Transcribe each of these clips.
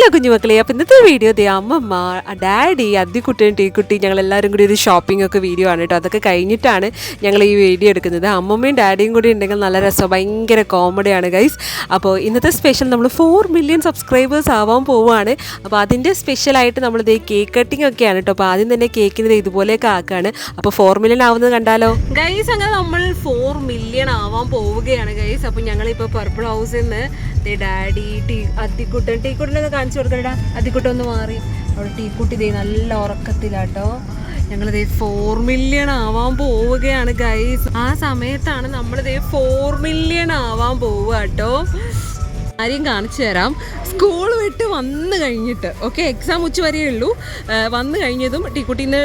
Hello കുഞ്ഞുമക്കളെ അപ്പം ഇന്നത്തെ വീഡിയോ ദേ അമ്മമ്മ ഡാഡി അതിക്കുട്ടിയും ടീ കുട്ടി ഞങ്ങൾ എല്ലാവരും കൂടി ഒരു ഷോപ്പിംഗ് ഒക്കെ വീഡിയോ ആണ് കേട്ടോ അതൊക്കെ കഴിഞ്ഞിട്ടാണ് ഞങ്ങൾ ഈ വീഡിയോ എടുക്കുന്നത്. അമ്മമ്മയും ഡാഡിയും കൂടി ഉണ്ടെങ്കിൽ നല്ല രസം ഭയങ്കര കോമഡിയാണ് ഗൈസ് അപ്പോൾ ഇന്നത്തെ സ്പെഷ്യൽ നമ്മൾ ഫോർ മില്യൺ സബ്സ്ക്രൈബേഴ്സ് ആവാൻ പോവുകയാണ് അപ്പോൾ അതിന്റെ സ്പെഷ്യലായിട്ട് നമ്മൾ ദേ കേക്ക് കട്ടിംഗ് ഒക്കെയാണ് കേട്ടോ അപ്പോൾ ആദ്യം തന്നെ കേക്കിന് ഇതുപോലെയൊക്കെ ആക്കുകയാണ് അപ്പോൾ ഫോർ മില്യൺ ആവുന്നത് കണ്ടാലോ? ഗൈസ് അങ്ങനെ നമ്മൾ ഫോർ മില്യൺ ആവാൻ പോവുകയാണ് ഗൈസ് അപ്പോൾ ഞങ്ങളിപ്പോൾ പർപ്പിൾ ഹൗസിൽ നിന്ന് ദേ ഡാഡി ടീ അത്തിക്കുട്ടൻ ടീക്കുട്ടനൊക്കെ കാണിച്ചു കൊടുക്കണ്ട. അത്തിക്കുട്ടൻ ഒന്ന് മാറി. അവിടെ ടീക്കുട്ടി ദേ നല്ല ഉറക്കത്തിലാട്ടോ. ഞങ്ങൾ ദേ ഫോർ മില്യൺ ആവാൻ പോവുകയാണ് ഗൈസ് ആ സമയത്താണ് നമ്മൾ ദേ ഫോർ മില്യൺ ആവാൻ പോവുക കേട്ടോ കാര്യം കാണിച്ചു തരാം. സ്കൂൾ വിട്ട് വന്നു കഴിഞ്ഞിട്ട് ഓക്കെ എക്സാം ഉച്ച വരെയേ ഉള്ളൂ. വന്നു കഴിഞ്ഞതും ടീക്കുട്ടീന്ന്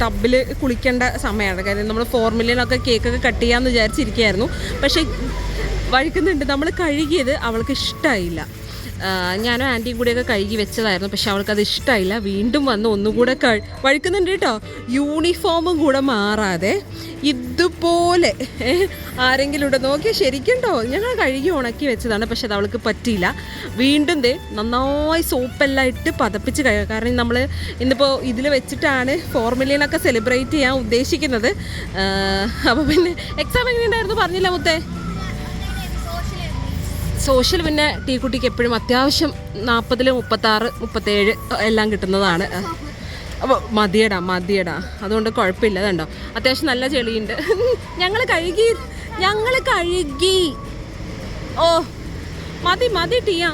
ടബിൽ കുളിക്കേണ്ട സമയമാണ്. കാര്യം നമ്മൾ ഫോർ മില്യൺ ഒക്കെ കേക്കൊക്കെ കട്ട് ചെയ്യാമെന്ന് വിചാരിച്ചിരിക്കുകയായിരുന്നു. പക്ഷേ വഴുക്കുന്നുണ്ട്. നമ്മൾ കഴുകിയത് അവൾക്ക് ഇഷ്ടമായില്ല ഞാനും ആന്റിയും കൂടെയൊക്കെ കഴുകി വെച്ചതായിരുന്നു. പക്ഷെ അവൾക്ക് അത് ഇഷ്ടമായില്ല വീണ്ടും വന്ന് ഒന്നുകൂടെ കഴി വഴുക്കുന്നുണ്ട് കേട്ടോ. യൂണിഫോമും കൂടെ മാറാതെ ഇതുപോലെ ആരെങ്കിലും ഇവിടെ നോക്കിയാൽ ശരിക്കുണ്ടോ ഞങ്ങൾ കഴുകി ഉണക്കി വെച്ചതാണ്. പക്ഷെ അത് അവൾക്ക് പറ്റിയില്ല. വീണ്ടും ദേ നന്നായി സോപ്പെല്ലാം ഇട്ട് പതപ്പിച്ച് കഴുകുക കാരണം നമ്മൾ ഇന്നിപ്പോൾ ഇതിൽ വെച്ചിട്ടാണ് ഫോർ മില്യനൊക്കെ സെലിബ്രേറ്റ് ചെയ്യാൻ ഉദ്ദേശിക്കുന്നത്. അപ്പോൾ പിന്നെ എക്സാം എങ്ങനെയുണ്ടായിരുന്നു? പറഞ്ഞില്ല മുത്തേ. സോഷ്യൽ പിന്നെ ടീക്കുട്ടിക്ക് എപ്പോഴും അത്യാവശ്യം നാൽപ്പതിൽ മുപ്പത്താറ് മുപ്പത്തേഴ് എല്ലാം കിട്ടുന്നതാണ്. അപ്പോൾ മതിയടാ മതിയടാ. അതുകൊണ്ട് കുഴപ്പമില്ല അതുണ്ടോ അത്യാവശ്യം നല്ല ചെളിയുണ്ട്. ഞങ്ങൾ കഴുകി ഞങ്ങൾ കഴുകി. ഓ മതി മതി ടീയ.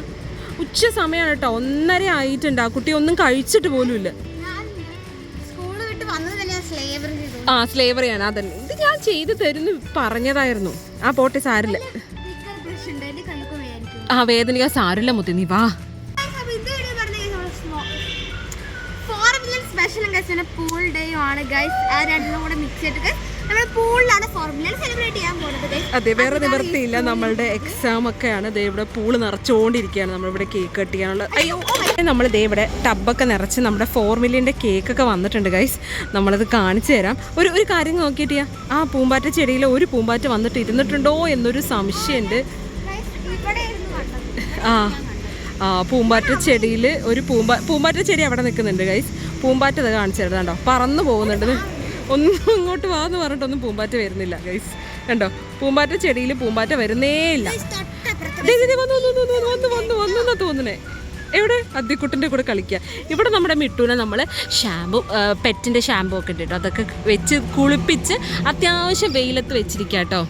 ഉച്ച സമയമാണ് കേട്ടോ. ഒന്നര ആയിട്ടുണ്ട്. ആ കുട്ടി ഒന്നും കഴിച്ചിട്ട് പോലും ഇല്ല. ആ സ്ലേവറിയാണ് അതന്നെ. ഇത് ഞാൻ ചെയ്തു തരുന്നു പറഞ്ഞതായിരുന്നു. ആ പോട്ടെ സാരില്ല. ആ വേദനിക സാരില്ല മുത്തി നീ വാ. പൂൾ ഡേയും ആണ് ഗൈസ് ആ രണ്ടും കൂടെ മിക്സ് ചെയ്തിട്ട് നമ്മൾ പൂളിലാണ് സെലിബ്രേറ്റ് ചെയ്യാൻ പോകുന്നത്. അതെ വേറെ നിവർത്തിയില്ല. നമ്മളുടെ എക്സാം ഒക്കെയാണ്. ദേ ഇവിടെ പൂൾ നിറച്ചുകൊണ്ടിരിക്കുകയാണ് നമ്മളിവിടെ കേക്ക് കട്ട് ചെയ്യാനുള്ള അയ്യോ നമ്മൾ ദേ ഇവിടെ ടബൊക്കെ നിറച്ച് നമ്മുടെ ഫോർമുലിന്റെ കേക്കൊക്കെ വന്നിട്ടുണ്ട് ഗൈസ് നമ്മളത് കാണിച്ചു തരാം. ഒരു ഒരു കാര്യം നോക്കിയിട്ട് ആ പൂമ്പാറ്റ ചെടിയിൽ ഒരു പൂമ്പാറ്റ വന്നിട്ട് ഇരുന്നിട്ടുണ്ടോ എന്നൊരു സംശയമുണ്ട്. ആ. ആ പൂമ്പാറ്റ ചെടിയിൽ ഒരു പൂമ്പാ പൂമ്പാറ്റ ചെടി അവിടെ നിൽക്കുന്നുണ്ട് ഗൈസ് പൂമ്പാറ്റ ഇത് കാണിച്ചു തരാം കണ്ടോ? പറന്ന് പോകുന്നുണ്ട്. ഒന്നും ഇങ്ങോട്ട് വാന്ന് പറഞ്ഞിട്ടൊന്നും പൂമ്പാറ്റ വരുന്നില്ല ഗൈസ് കണ്ടോ? പൂമ്പാറ്റ ചെടിയിൽ പൂമ്പാറ്റ വരുന്നേ ഇല്ല. വന്നു വന്നു വന്നു വന്നു എന്നാ തോന്നുന്നേ? എവിടെ? അദ്ദിക്കുട്ടിന്റെ കൂടെ കളിക്കുക ഇവിടെ നമ്മുടെ മിട്ടൂനെ നമ്മൾ ഷാമ്പു പെറ്റിന്റെ ഷാമ്പു ഒക്കെ ഇട്ടിട്ടോ അതൊക്കെ വെച്ച് കുളിപ്പിച്ച് അത്യാവശ്യം വെയിലത്ത് വെച്ചിരിക്കുക കേട്ടോ.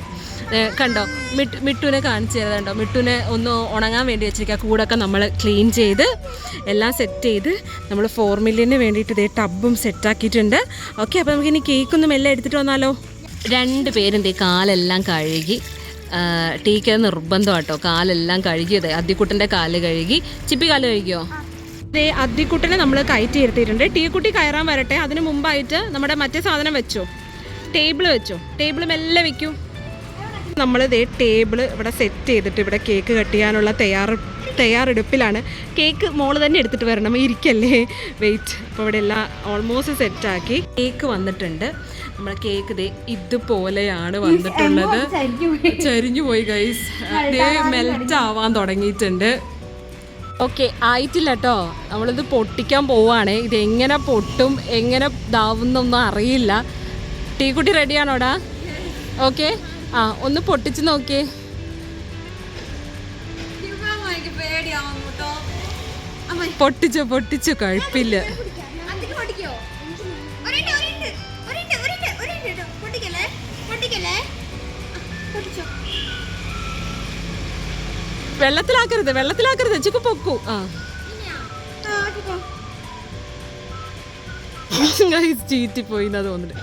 കണ്ടോ? മിട്ട് മിട്ടുവിനെ കാണിച്ചു തരാം കണ്ടോ? മിട്ടുവിനെ ഒന്ന് ഉണങ്ങാൻ വേണ്ടി വെച്ചിരിക്കുക. കൂടൊക്കെ നമ്മൾ ക്ലീൻ ചെയ്ത് എല്ലാം സെറ്റ് ചെയ്ത് നമ്മൾ ഫോർ മില്ലിന് വേണ്ടിയിട്ട് ഇതേ ടബും സെറ്റാക്കിയിട്ടുണ്ട് ഓക്കെ അപ്പോൾ നമുക്കിനി കേക്കൊന്നും എല്ലാം എടുത്തിട്ട് വന്നാലോ? രണ്ട് പേരും ദേ കാലെല്ലാം കഴുകി ടീക്ക് നിർബന്ധം കേട്ടോ കാലെല്ലാം കഴുകിയത് അദ്ദിക്കുട്ടന്റെ കാൽ കഴുകി. ചിപ്പി കാൽ കഴുകിയോ? ദേ അദ്ദിക്കുട്ടനെ നമ്മൾ കയറ്റി ഇരുത്തിയിട്ടുണ്ട്. ടീക്കുട്ടി കയറാൻ വരട്ടെ. അതിന് മുമ്പായിട്ട് നമ്മുടെ മറ്റേ സാധനം വെച്ചോ? ടേബിൾ വെച്ചോ? ടേബിൾ മെല്ലെ വെക്കൂ. നമ്മൾ ദേ ടേബിൾ ഇവിടെ സെറ്റ് ചെയ്തിട്ട് ഇവിടെ കേക്ക് കട്ട് ചെയ്യാനുള്ള തയ്യാറ് തയ്യാറെടുപ്പിലാണ്. കേക്ക് മോൾ തന്നെ എടുത്തിട്ട് വരണം. ഇരിക്കല്ലേ? വെയിറ്റ് അപ്പോൾ ഇവിടെ എല്ലാം ഓൾമോസ്റ്റ് സെറ്റാക്കി കേക്ക് വന്നിട്ടുണ്ട്. നമ്മളെ കേക്ക് ദേ ഇതുപോലെയാണ് വന്നിട്ടുള്ളത്. ചരിഞ്ഞു പോയി. ഗൈസ് ദേ മെൽറ്റ് ആവാൻ തുടങ്ങിയിട്ടുണ്ട്. ഓക്കെ ആയിട്ടില്ല കേട്ടോ നമ്മളിത് പൊട്ടിക്കാൻ പോവാണ്. ഇത് എങ്ങനെ പൊട്ടും എങ്ങനെ ഇതാവുന്നൊന്നും അറിയില്ല. ടീക്കുട്ടി റെഡിയാണോടാ ഓക്കെ ആ ഒന്ന് പൊട്ടിച്ച് നോക്കിയേ. പൊട്ടിച്ചോ പൊട്ടിച്ചോ കഴിപ്പില്ല വെള്ളത്തിലാക്കരുത് വെള്ളത്തിലാക്കരുത്. ചിക്കു പൊക്കൂ. ആ. ചീറ്റിപ്പോയിന്നത് ആ, ആക്കിക്കോ. ഗൈസ് ചീറ്റിപ്പോയി എന്നാ തോന്നുന്നു.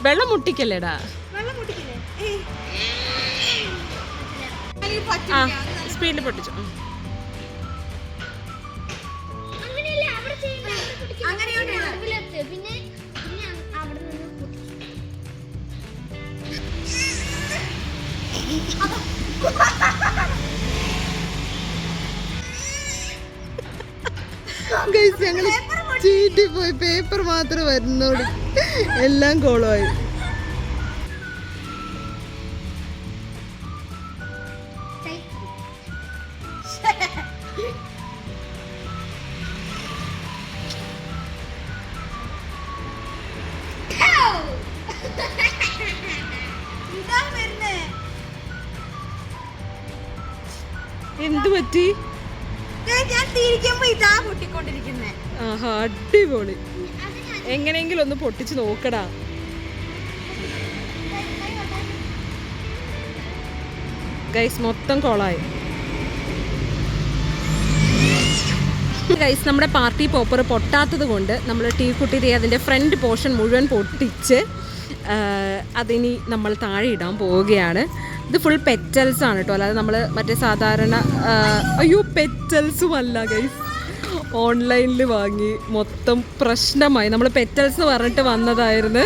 വെള്ളം മുട്ടിക്കല്ലേടാ? ആ പറ്റില്ല. സ്പീഡിൽ പൊട്ടിച്ചു. പിന്നെ പിന്നെ അവിടെ നിന്ന് പൊട്ടിക്കും. ഗൈസ് ഞങ്ങൾ പേപ്പർ മാത്രം വരുന്നോട്. എല്ലാം കോളമായി. എന്ത് പറ്റി? ഞാൻ തിരിക്കുമ്പോ ഇതാ പൊട്ടിക്കൊണ്ടിരിക്കുന്നേ. ആഹാ അടിപൊളി. എങ്ങനെയെങ്കിലും ഒന്ന് പൊട്ടിച്ച് നോക്കടാ. ഗൈസ് മൊത്തം കോളായി. ഗൈസ് നമ്മുടെ പാർട്ടി പോപ്പർ പൊട്ടാത്തത് കൊണ്ട് നമ്മൾ ടീ കുട്ടി അതിന്റെ ഫ്രണ്ട് പോർഷൻ മുഴുവൻ പൊട്ടിച്ച് അതിനി നമ്മൾ താഴെ ഇടാൻ പോവുകയാണ്. ഇത് ഫുൾ പെറ്റൽസ് ആണ് കേട്ടോ അല്ലാതെ നമ്മൾ മറ്റേ സാധാരണ അയ്യോ പെറ്റൽസും അല്ല ഗൈസ് ഓൺലൈനിൽ വാങ്ങി മൊത്തം പ്രശ്നമായി. നമ്മൾ പെറ്റൽസ് എന്ന് പറഞ്ഞിട്ട് വന്നതായിരുന്നു.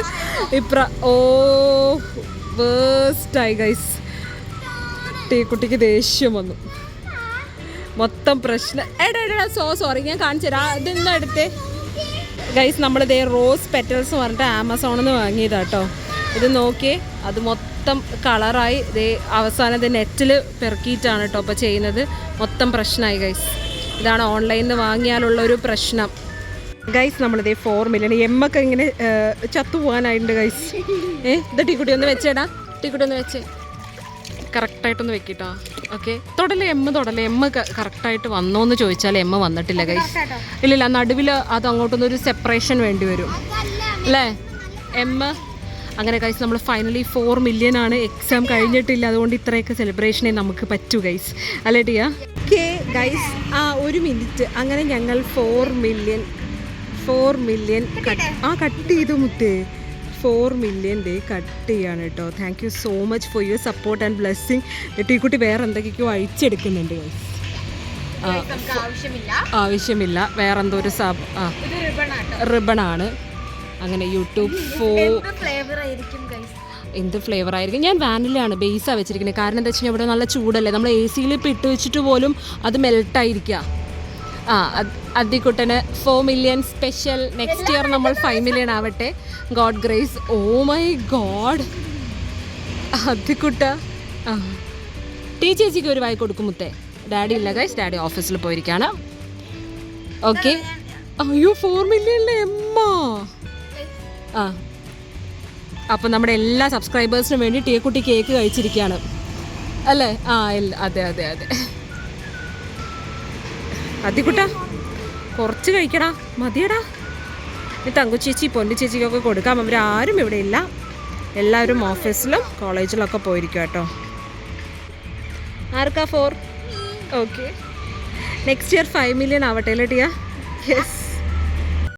ഇപ്ര ഓ വേസ്റ്റായി ഗൈസ് ടീക്കുട്ടിക്ക് ദേഷ്യം വന്നു. മൊത്തം പ്രശ്നം. എടാ എടാ സോ സോറി ഞാൻ കാണിച്ചു തരാം ഇതൊന്നും എടുത്തേ നമ്മൾ ദേ റോസ് പെറ്റൽസ് പറഞ്ഞിട്ട് ആമസോണിൽ നിന്ന് വാങ്ങിയതാട്ടോ ഇത് നോക്കി അത് മൊത്തം കളറായി ദേ അവസാനം ഇത് നെറ്റിൽ പെറുക്കിയിട്ടാണ് കേട്ടോ അപ്പോൾ ചെയ്യുന്നത്. മൊത്തം പ്രശ്നമായി ഗൈസ് ഇതാണ് ഓൺലൈനിൽ നിന്ന് വാങ്ങിയാലുള്ള ഒരു പ്രശ്നം. ഗൈസ് നമ്മളിതേ ഫോർ മില്യൺ എമ്മൊക്കെ ഇങ്ങനെ ചത്തു പോകാനായിട്ടുണ്ട് ഗൈസ് ഏ ഇത് ടീക്കുട്ടി ഒന്ന് വെച്ചേടാ. ടീക്കുട്ടി ഒന്ന് വെച്ചേ. കറക്റ്റായിട്ടൊന്ന് വെക്കിട്ടോ. ഓക്കെ തൊടൽ എമ്മ തൊടൽ എമ്മ കറക്റ്റായിട്ട് വന്നോ എന്ന് ചോദിച്ചാൽ എമ്മ വന്നിട്ടില്ല ഗൈസ് ഇല്ലില്ല നടുവിൽ അത് അങ്ങോട്ടൊന്നും ഒരു സെപ്പറേഷൻ വേണ്ടി വരും. അല്ലേ എമ്മ അങ്ങനെ ഗൈസ് നമ്മൾ ഫൈനലി ഫോർ മില്യൺ ആണ് എക്സാം കഴിഞ്ഞിട്ടില്ല. അതുകൊണ്ട് ഇത്രയൊക്കെ സെലിബ്രേഷനെ നമുക്ക് പറ്റൂ ഗൈസ് അല്ലേ ടിയ? ഓക്കെ ഗൈസ് ആ ഒരു മിനിറ്റ് അങ്ങനെ ഞങ്ങൾ ഫോർ മില്യൺ ഫോർ മില്യൺ ആ കട്ട് ചെയ്തു മുത്തേ. ഫോർ മില്യൺ ഡേ കട്ട് ചെയ്യാണ് കേട്ടോ thank you so much for your support and blessing ടീക്കുട്ടി വേറെ എന്തൊക്കെയോ അഴിച്ചെടുക്കുന്നുണ്ട് ഗൈസ് ആവശ്യമില്ല. വേറെ എന്തോ ഒരു സബ് ആ. റിബണാണ് അങ്ങനെ യൂട്യൂബ് ഫോ എന്ത് ഫ്ലേവർ ആയിരിക്കും ഗൈസ് എന്ത് ഫ്ലേവർ ആയിരിക്കും? ഞാൻ വാനിലാണ് ബേസാണ് വെച്ചിരിക്കുന്നത്. കാരണം എന്താ വെച്ചാൽ കഴിഞ്ഞാൽ ഇവിടെ നല്ല ചൂടല്ലേ? നമ്മൾ എ സിയിൽ ഇപ്പം ഇട്ട് വെച്ചിട്ട് പോലും അത് മെൽട്ടായിരിക്കുക ആ അദ്ദിക്കുട്ടന് four million special next year നമ്മൾ ഫൈവ് മില്യൺ ആവട്ടെ. God grace oh my God അദ്ദിക്കുട്ട ടീ ചേച്ചിക്ക് ഒരു വായി കൊടുക്കും മുത്തേ. ഡാഡി ഇല്ല ഗൈസ് ഡാഡി ഓഫീസിൽ പോയിരിക്കുകയാണ് ഓക്കെ അയ്യോ ഫോർ മില്യണിലെ എമ്മ. ആ. അപ്പം നമ്മുടെ എല്ലാ സബ്സ്ക്രൈബേഴ്സിനും വേണ്ടി ടീക്കുട്ടി കേക്ക് കഴിച്ചിരിക്കുകയാണ് അല്ലേ? ആ അതെ അതെ അതെ. അതിക്കുട്ട. കുറച്ച് കഴിക്കടാ. മതിയടാ. ഈ തങ്കു ചേച്ചി പൊന്നു ചേച്ചിക്കൊക്കെ കൊടുക്കാം അവരാരും ഇവിടെ ഇല്ല. എല്ലാവരും ഓഫീസിലും കോളേജിലൊക്കെ പോയിരിക്കും കേട്ടോ. ആർക്കാ four okay next year five million ആവട്ടെ അല്ലേ ടിയ? യെസ്